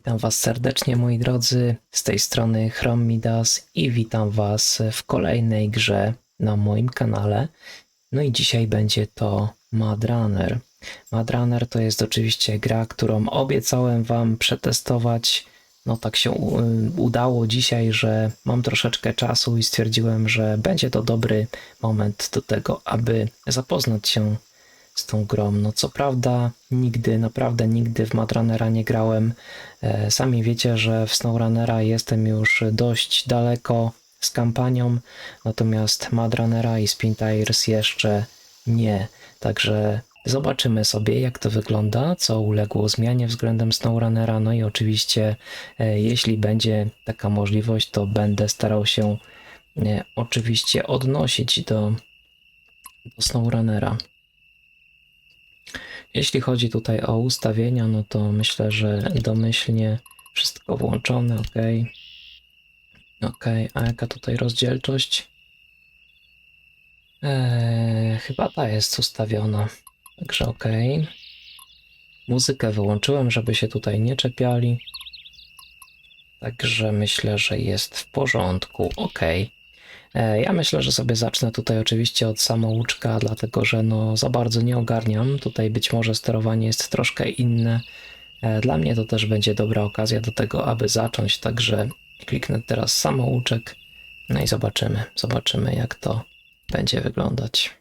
Witam Was serdecznie, moi drodzy. Z tej strony Chrom Midas i witam Was w kolejnej grze na moim kanale. No i dzisiaj będzie to Mad Runner. Mad Runner to jest oczywiście gra, którą obiecałem Wam przetestować. No tak się udało dzisiaj, że mam troszeczkę czasu i stwierdziłem, że będzie to dobry moment do tego, aby zapoznać się z tą grą. No co prawda nigdy, naprawdę nigdy w Madrunnera nie grałem. E, Sami wiecie, że w SnowRunnera jestem już dość daleko z kampanią, natomiast Madrunnera i Spin Tires jeszcze nie. Także zobaczymy sobie, jak to wygląda, co uległo zmianie względem SnowRunnera. No i oczywiście, e, jeśli będzie taka możliwość, to będę starał się e, oczywiście odnosić do, do SnowRunnera. Jeśli chodzi tutaj o ustawienia, no to myślę, że domyślnie wszystko włączone, ok. Ok, a jaka tutaj rozdzielczość? Eee, chyba ta jest ustawiona, także ok. Muzykę wyłączyłem, żeby się tutaj nie czepiali. Także myślę, że jest w porządku, ok. E, Ja myślę, że sobie zacznę tutaj oczywiście od samouczka, dlatego że no za bardzo nie ogarniam. Tutaj być może sterowanie jest troszkę inne. E, Dla mnie to też będzie dobra okazja do tego, aby zacząć, także kliknę teraz samouczek. No i zobaczymy, zobaczymy jak to będzie wyglądać.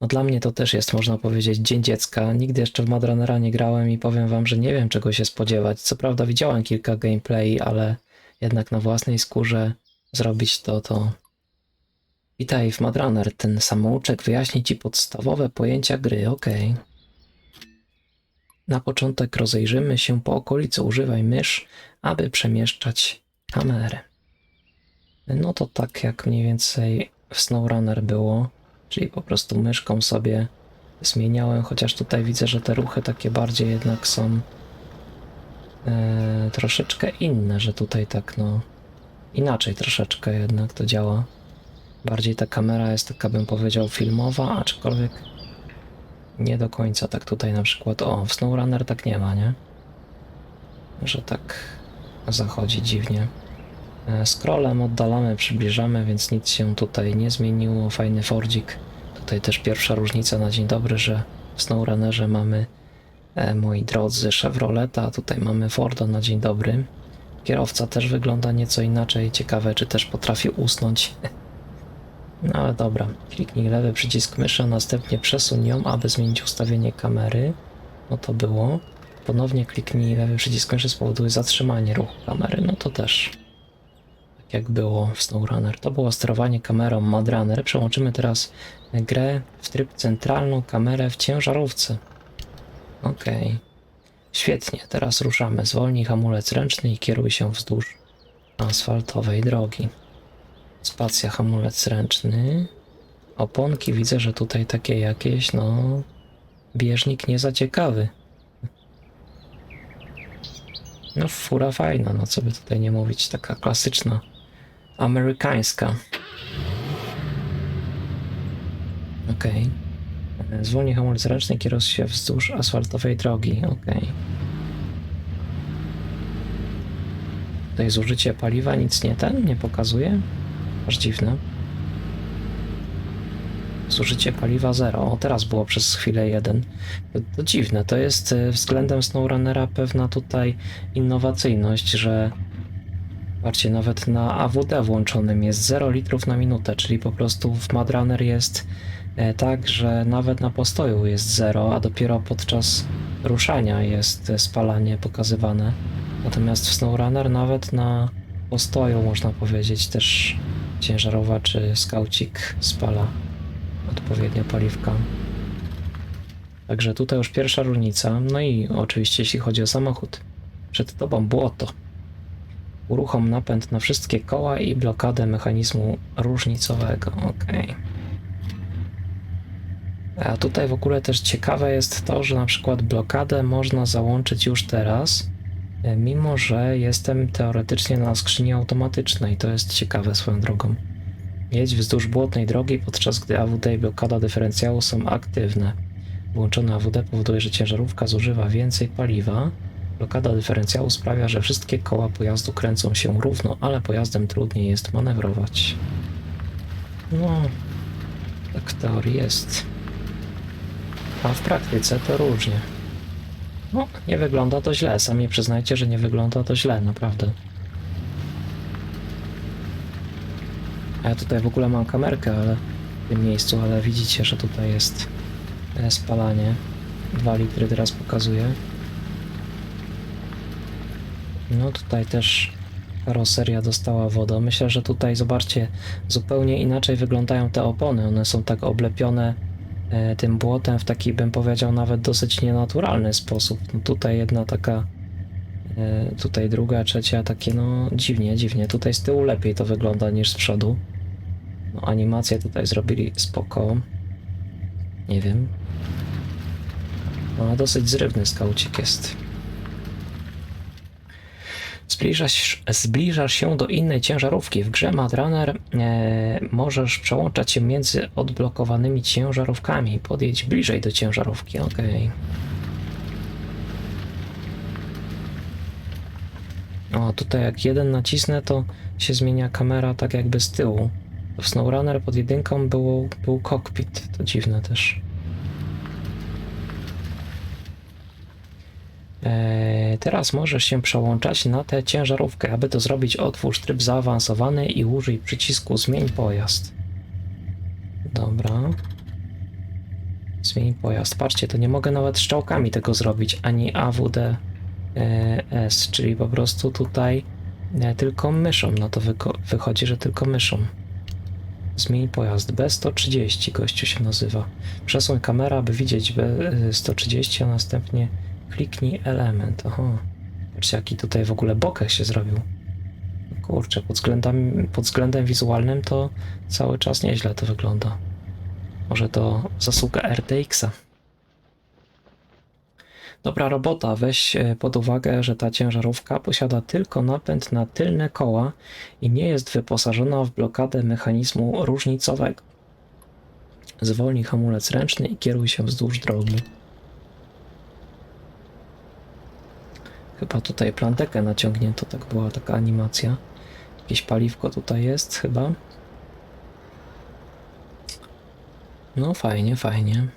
No dla mnie to też jest, można powiedzieć, Dzień Dziecka. Nigdy jeszcze w Madrunnera nie grałem i powiem wam, że nie wiem czego się spodziewać. Co prawda widziałem kilka gameplay, ale jednak na własnej skórze zrobić to, to... Witaj w Madrunner, ten samouczek wyjaśni Ci podstawowe pojęcia gry, ok. Na początek rozejrzymy się po okolicy, używaj mysz, aby przemieszczać kamerę. No to tak jak mniej więcej w SnowRunner było, czyli po prostu myszką sobie zmieniałem, chociaż tutaj widzę, że te ruchy takie bardziej jednak są e, troszeczkę inne, że tutaj tak no inaczej troszeczkę jednak to działa. Bardziej ta kamera jest taka, bym powiedział, filmowa, aczkolwiek nie do końca tak tutaj na przykład. O, w SnowRunner tak nie ma, nie? Że tak zachodzi dziwnie. E, Scrollem oddalamy, przybliżamy, więc nic się tutaj nie zmieniło. Fajny Fordzik. Tutaj też pierwsza różnica na dzień dobry, że w SnowRunnerze mamy, e, moi drodzy, Chevroleta, a tutaj mamy Forda na dzień dobry. Kierowca też wygląda nieco inaczej. Ciekawe, czy też potrafi usnąć. No ale dobra. Kliknij lewy przycisk myszy, a następnie przesuń ją, aby zmienić ustawienie kamery. No to było. Ponownie kliknij lewy przycisk myszy, spowoduje zatrzymanie ruchu kamery. No to też. Tak jak było w SnowRunner. To było sterowanie kamerą Madrunner. Przełączymy teraz grę w tryb centralną kamerę w ciężarówce. Okej. Świetnie, teraz ruszamy. Zwolnij hamulec ręczny i kieruj się wzdłuż asfaltowej drogi. Spacja, hamulec ręczny. Oponki widzę, że tutaj takie jakieś, no. Bieżnik nie za ciekawy. No, fura fajna, no co by tutaj nie mówić, taka klasyczna, amerykańska. Okej. E, Zwolnij hamulec ręczny, kieruj się wzdłuż asfaltowej drogi. Okej. Tutaj zużycie paliwa nic nie ten, nie pokazuje. Aż dziwne. Zużycie paliwa 0. O, teraz było przez chwilę 1. To, to dziwne. To jest e, względem SnowRunnera pewna tutaj innowacyjność, że Patrzcie, nawet na AWD włączonym jest 0 litrów na minutę, czyli po prostu w Madrunner jest tak, że nawet na postoju jest 0, a dopiero podczas ruszania jest e, spalanie pokazywane. Natomiast w SnowRunner nawet na postoju, można powiedzieć, też ciężarowa czy skaucik spala odpowiednio paliwka. Także tutaj już pierwsza różnica. No i oczywiście jeśli chodzi o samochód, przed tobą błoto. Uruchom napęd na wszystkie koła i blokadę mechanizmu różnicowego. Ok. A tutaj w ogóle też ciekawe jest to, że na przykład blokadę można załączyć już teraz, e, mimo że jestem teoretycznie na skrzyni automatycznej. To jest ciekawe swoją drogą. Jedź wzdłuż błotnej drogi, podczas gdy AWD i blokada dyferencjału są aktywne. Włączone AWD powoduje, że ciężarówka zużywa więcej paliwa. Blokada dyferencjału sprawia, że wszystkie koła pojazdu kręcą się równo, ale pojazdem trudniej jest manewrować. No, tak teorii jest. A w praktyce to różnie. No, nie wygląda to źle. Sami przyznajcie, że nie wygląda to źle, naprawdę. A ja tutaj w ogóle mam kamerkę, ale w tym miejscu, ale widzicie, że tutaj jest e, spalanie. 2 litry teraz pokazuje. No tutaj też karoseria dostała wodę. Myślę, że tutaj zobaczcie, zupełnie inaczej wyglądają te opony. One są tak oblepione tym błotem w taki, bym powiedział, nawet dosyć nienaturalny sposób. No tutaj jedna taka, e, tutaj druga, trzecia, takie no dziwnie, dziwnie. Tutaj z tyłu lepiej to wygląda niż z przodu. No animację tutaj zrobili spoko. Nie wiem. No, dosyć zrywny skaucik jest. Zbliżasz, zbliżasz się do innej ciężarówki. W grze Mad Runner e, możesz przełączać się między odblokowanymi ciężarówkami. Podjedź bliżej do ciężarówki. Okej. O, tutaj jak jeden nacisnę, to się zmienia kamera tak jakby z tyłu. W SnowRunner pod jedynką było, był cockpit. To dziwne też. Teraz możesz się przełączać na tę ciężarówkę. Aby to zrobić, otwórz tryb zaawansowany i użyj przycisku zmień pojazd. Dobra. Zmień pojazd. Patrzcie, to nie mogę nawet strzałkami tego zrobić, ani AWD e, czyli po prostu tutaj e, tylko myszą. No to wychodzi, że tylko myszą. Zmień pojazd. B130 gościu się nazywa. Przesuń kamera, aby widzieć B130, a następnie kliknij element. Oho. Patrzcie, jaki tutaj w ogóle bokeh się zrobił. Kurczę, pod względem, pod względem wizualnym to cały czas nieźle to wygląda. Może to zasługa RTX-a. Dobra robota, weź e, pod uwagę, że ta ciężarówka posiada tylko napęd na tylne koła i nie jest wyposażona w blokadę mechanizmu różnicowego. Zwolnij hamulec ręczny i kieruj się wzdłuż drogi. Chyba tutaj plantekę naciągnięto, tak była taka animacja. Jakieś paliwko tutaj jest chyba. No fajnie, fajnie.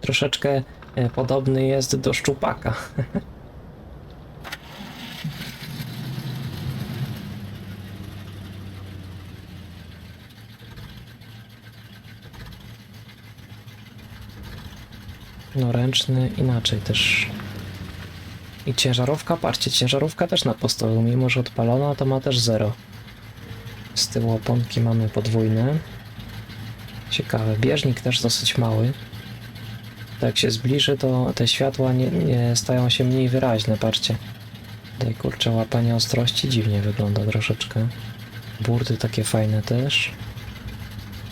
Troszeczkę e, podobny jest do szczupaka. No ręczny inaczej też. I ciężarówka, patrzcie, ciężarówka też na postoju, mimo że odpalona, to ma też zero. Z tyłu oponki mamy podwójne. Ciekawe, bieżnik też dosyć mały. Jak się zbliży, to te światła nie, nie stają się mniej wyraźne, patrzcie. Tutaj kurczę, łapanie ostrości dziwnie wygląda troszeczkę. Burdy takie fajne też.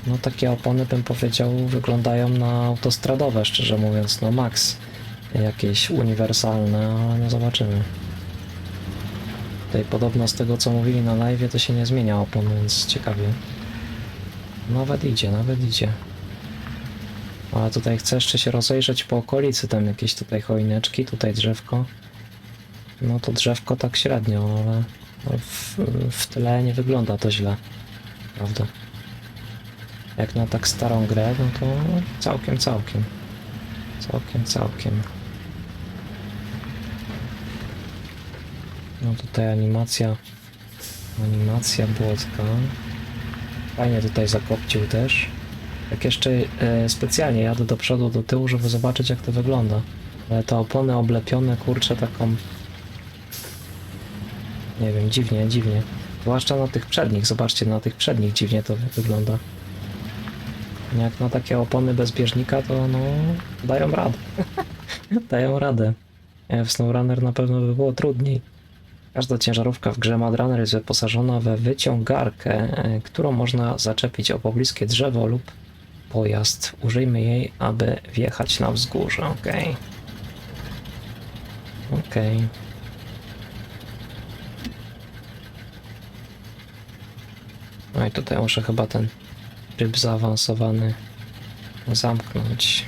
No takie opony bym powiedział wyglądają na autostradowe, szczerze mówiąc, no max. Jakieś uniwersalne, ale no zobaczymy. Tutaj podobno z tego co mówili na live to się nie zmienia opon, więc ciekawie. Nawet idzie, nawet idzie. Ale tutaj chcę jeszcze się rozejrzeć po okolicy, tam jakieś tutaj choineczki, tutaj drzewko. No to drzewko tak średnio, ale no w, w nie wygląda to źle. Prawda? Jak na tak starą grę, no to całkiem, całkiem. Całkiem, całkiem. No tutaj animacja. Animacja błotka. Fajnie tutaj zakopcił też. Jak jeszcze e, specjalnie jadę do przodu, do tyłu, żeby zobaczyć jak to wygląda. Ale te opony oblepione, kurczę, taką... Nie wiem, dziwnie, dziwnie. Zwłaszcza na tych przednich, zobaczcie, na tych przednich dziwnie to wy- wygląda. Jak na takie opony bez bieżnika, to no... dają radę. dają radę. E, W SnowRunner na pewno by było trudniej. Każda ciężarówka w grze Runner jest wyposażona we wyciągarkę, e, którą można zaczepić o pobliskie drzewo lub pojazd. Użyjmy jej, aby wjechać na wzgórze. Ok. Ok. No i tutaj muszę chyba ten tryb zaawansowany zamknąć.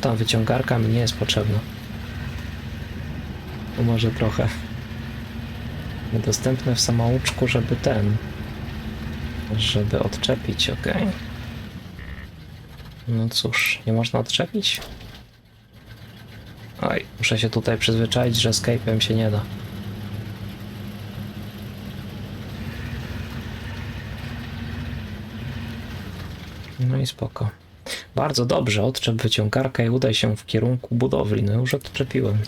Ta wyciągarka mi nie jest potrzebna. To może trochę. Niedostępne w samouczku, żeby ten. Żeby odczepić, ok. No cóż, nie można odczepić? Oj, muszę się tutaj przyzwyczaić, że Skype'em się nie da. No i spoko. Bardzo dobrze, odczep wyciągarkę i udaj się w kierunku budowli. No już odczepiłem.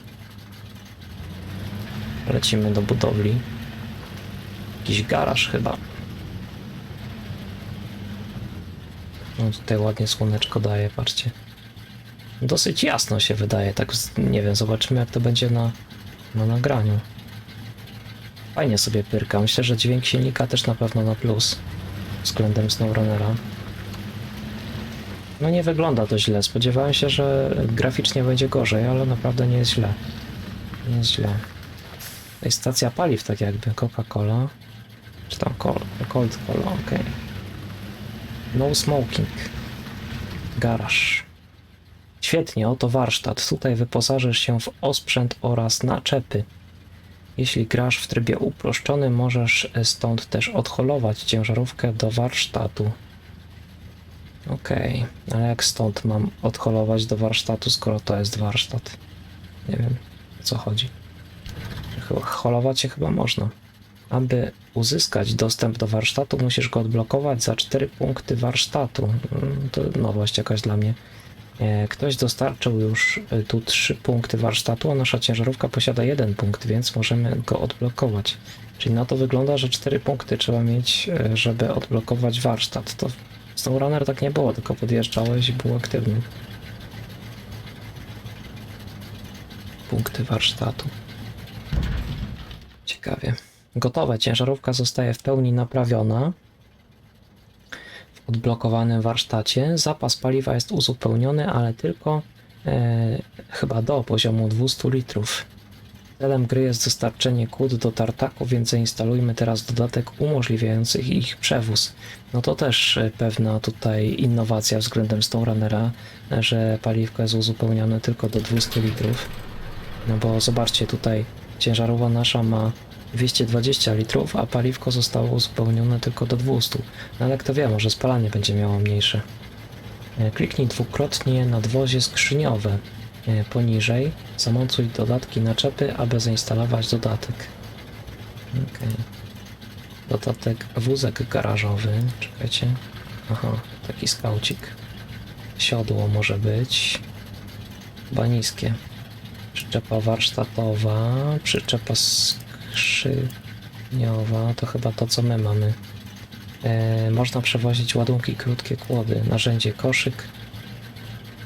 Lecimy do budowli. Jakiś garaż chyba. No tutaj ładnie słoneczko daje, patrzcie. Dosyć jasno się wydaje, tak nie wiem, zobaczymy jak to będzie na, na nagraniu. Fajnie sobie pyrka, myślę, że dźwięk silnika też na pewno na plus względem SnowRunnera. No nie wygląda to źle, spodziewałem się, że graficznie będzie gorzej, ale naprawdę nie jest źle. Nie jest źle. Jest stacja paliw tak jakby, Coca-Cola. Czy tam Col Cold Cola, okej. No smoking. Garaż. Świetnie, oto warsztat. Tutaj wyposażysz się w osprzęt oraz naczepy. Jeśli grasz w trybie uproszczonym, możesz stąd też odholować ciężarówkę do warsztatu. Okej, ale jak stąd mam odholować do warsztatu, skoro to jest warsztat? Nie wiem, o co chodzi. Holować się chyba można. Aby uzyskać dostęp do warsztatu, musisz go odblokować za 4 punkty warsztatu. Mm, To nowość jakaś dla mnie. E, Ktoś dostarczył już e, tu 3 punkty warsztatu, a nasza ciężarówka posiada 1 punkt, więc możemy go odblokować. Czyli na to wygląda, że 4 punkty trzeba mieć, e, żeby odblokować warsztat. To w SnowRunner tak nie było, tylko podjeżdżałeś i był aktywny. Punkty warsztatu. Ciekawie. Gotowe. Ciężarówka zostaje w pełni naprawiona w odblokowanym warsztacie. Zapas paliwa jest uzupełniony, ale tylko e, chyba do poziomu 200 litrów. Celem gry jest dostarczenie kłód do tartaku, więc zainstalujmy teraz dodatek umożliwiający ich przewóz. No to też e, pewna tutaj innowacja względem SnowRunnera, e, że paliwko jest uzupełnione tylko do 200 litrów. No bo zobaczcie tutaj, ciężarówka nasza ma 220 litrów, a paliwko zostało uzupełnione tylko do 200. No ale kto wie, może spalanie będzie miało mniejsze. E, Kliknij dwukrotnie nadwozie skrzyniowe. E, Poniżej zamontuj dodatki naczepy, aby zainstalować dodatek. Okej. Dodatek wózek garażowy. Czekajcie. Aha, taki skaucik. Siodło może być. Chyba niskie. Przyczepa warsztatowa, przyczepa skrzyniowa, to chyba to co my mamy. E, można przewozić ładunki krótkie kłody, narzędzie koszyk,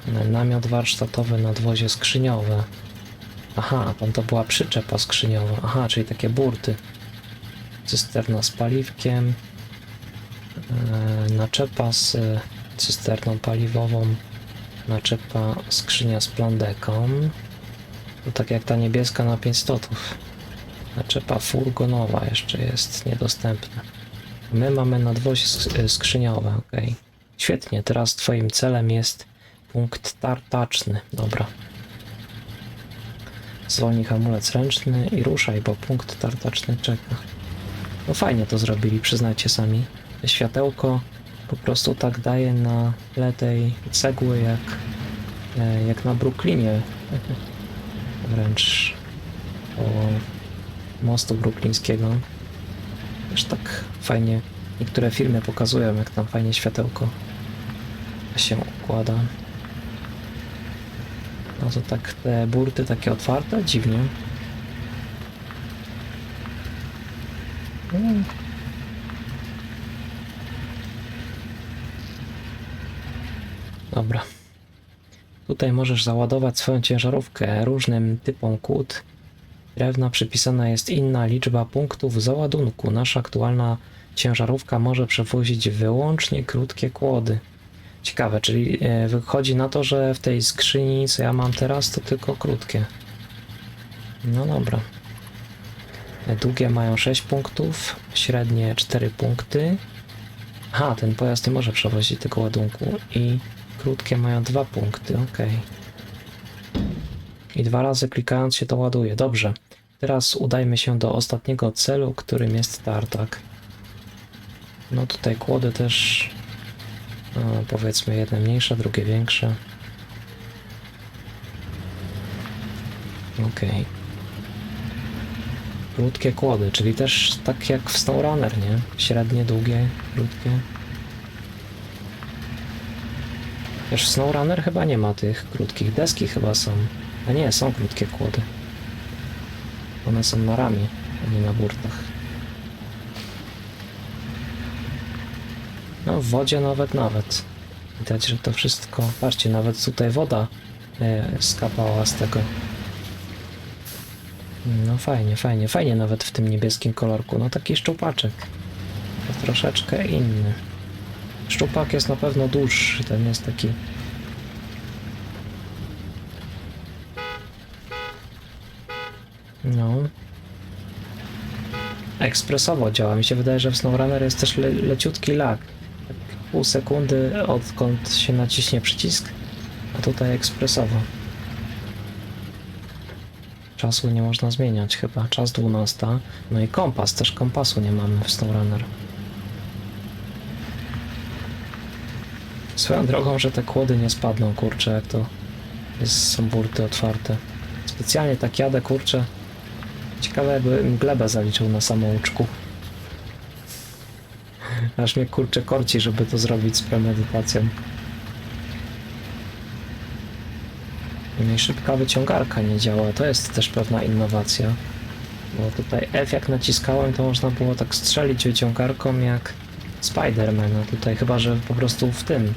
e, namiot warsztatowy, nadwozie skrzyniowe. Aha, tam to była przyczepa skrzyniowa. Aha, czyli takie burty. Cysterna z paliwkiem, e, naczepa z cysterną paliwową, naczepa skrzynia z plandeką. To tak jak ta niebieska na 5 stotów. Naczepa furgonowa jeszcze jest niedostępna. My mamy nadwozie sk- skrzyniowe, ok. Świetnie, teraz twoim celem jest punkt tartaczny. Dobra. Zwolnij hamulec ręczny i ruszaj, bo punkt tartaczny czeka. No fajnie to zrobili, przyznajcie sami. Światełko po prostu tak daje na tle tej cegły jak, e, jak na Brooklynie. Wręcz o mostu bruklińskiego. Też tak fajnie niektóre filmy pokazują, jak tam fajnie światełko się układa. No to tak te burty takie otwarte, dziwnie. Mm. Dobra. Tutaj możesz załadować swoją ciężarówkę różnym typom kłód. Drewna przypisana jest inna liczba punktów załadunku. Nasza aktualna ciężarówka może przewozić wyłącznie krótkie kłody. Ciekawe, czyli e, wychodzi na to, że w tej skrzyni, co ja mam teraz, to tylko krótkie. No dobra. Długie mają 6 punktów, średnie 4 punkty. Aha, ten pojazd nie może przewozić tego ładunku i krótkie mają 2 punkty, ok. I dwa razy klikając się to ładuje. Dobrze. Teraz udajmy się do ostatniego celu, którym jest tartak. No tutaj kłody też no, powiedzmy jedne mniejsze, drugie większe. Okej. Krótkie kłody, czyli też tak jak w SnowRunner, nie? Średnie, długie, krótkie. Też w SnowRunner chyba nie ma tych krótkich. Deski chyba są. A nie, są krótkie kłody. One są na ramię, a nie na burtach. No w wodzie nawet, nawet. Widać, że to wszystko... Patrzcie, nawet tutaj woda e, skapała z tego. No fajnie, fajnie, fajnie nawet w tym niebieskim kolorku. No taki szczupaczek. Troszeczkę inny. Szczupak jest na pewno dłuższy, ten jest taki... No. Ekspresowo działa. Mi się wydaje, że w SnowRunner jest też le leciutki lag. Tak pół sekundy odkąd się naciśnie przycisk, a tutaj ekspresowo. Czasu nie można zmieniać chyba. Czas 12. No i kompas, też kompasu nie mamy w SnowRunner. Swoją drogą, że te kłody nie spadną, kurczę, jak to jest, są burty otwarte. Specjalnie tak jadę, kurczę. Ciekawe, jakbym glebę zaliczył na samouczku. Aż mnie kurczę korci, żeby to zrobić z premedytacją. I szybka wyciągarka nie działa, to jest też pewna innowacja. Bo tutaj F jak naciskałem, to można było tak strzelić wyciągarką jak Spiderman. A tutaj chyba, że po prostu w tym,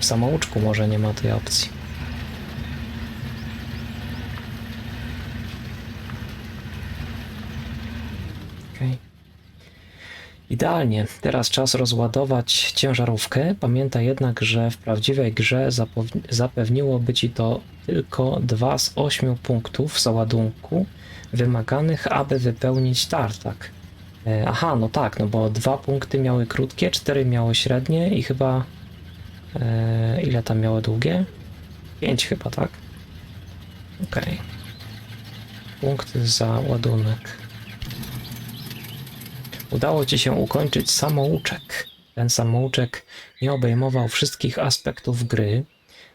w samouczku może nie ma tej opcji. Okej. Idealnie. Teraz czas rozładować ciężarówkę. Pamiętaj jednak, że w prawdziwej grze zapewniłoby ci to tylko dwa z ośmiu punktów załadunku wymaganych, aby wypełnić tartak. E, aha, no tak, no bo dwa punkty miały krótkie, cztery miały średnie i chyba. E, ile tam miały długie? Pięć chyba, tak? Okej. Punkty za ładunek. Udało ci się ukończyć samouczek. Ten samouczek nie obejmował wszystkich aspektów gry.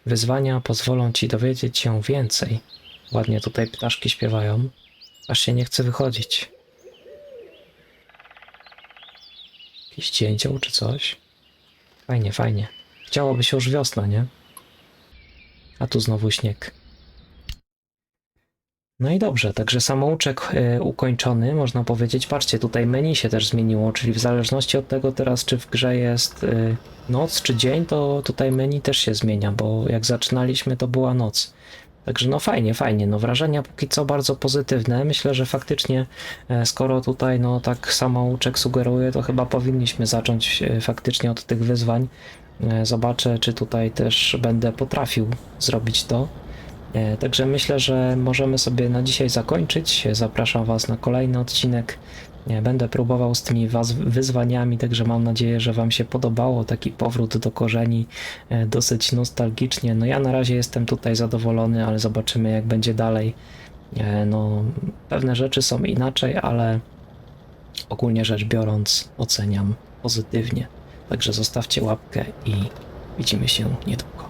Wyzwania pozwolą ci dowiedzieć się więcej. Ładnie tutaj ptaszki śpiewają, aż się nie chce wychodzić. Jakiś cięcioł czy coś? Fajnie, fajnie. Chciałoby się już wiosna, nie? A tu znowu śnieg. No i dobrze, także samouczek e, ukończony, można powiedzieć. Patrzcie, tutaj menu się też zmieniło, czyli w zależności od tego teraz, czy w grze jest e, noc czy dzień, to tutaj menu też się zmienia, bo jak zaczynaliśmy, to była noc. Także no fajnie, fajnie. No wrażenia póki co bardzo pozytywne. Myślę, że faktycznie, e, skoro tutaj no tak samouczek sugeruje, to chyba powinniśmy zacząć faktycznie od tych wyzwań. Zobaczę, czy tutaj też będę potrafił zrobić to. E, Także myślę, że możemy sobie na dzisiaj zakończyć. Zapraszam Was na kolejny odcinek. E, Będę próbował z tymi wyzwaniami, także mam nadzieję, że Wam się podobało. Taki powrót do korzeni, e, dosyć nostalgicznie. No ja na razie jestem tutaj zadowolony, ale zobaczymy jak będzie dalej. No, pewne rzeczy są inaczej, ale ogólnie rzecz biorąc oceniam pozytywnie. Także zostawcie łapkę i widzimy się niedługo.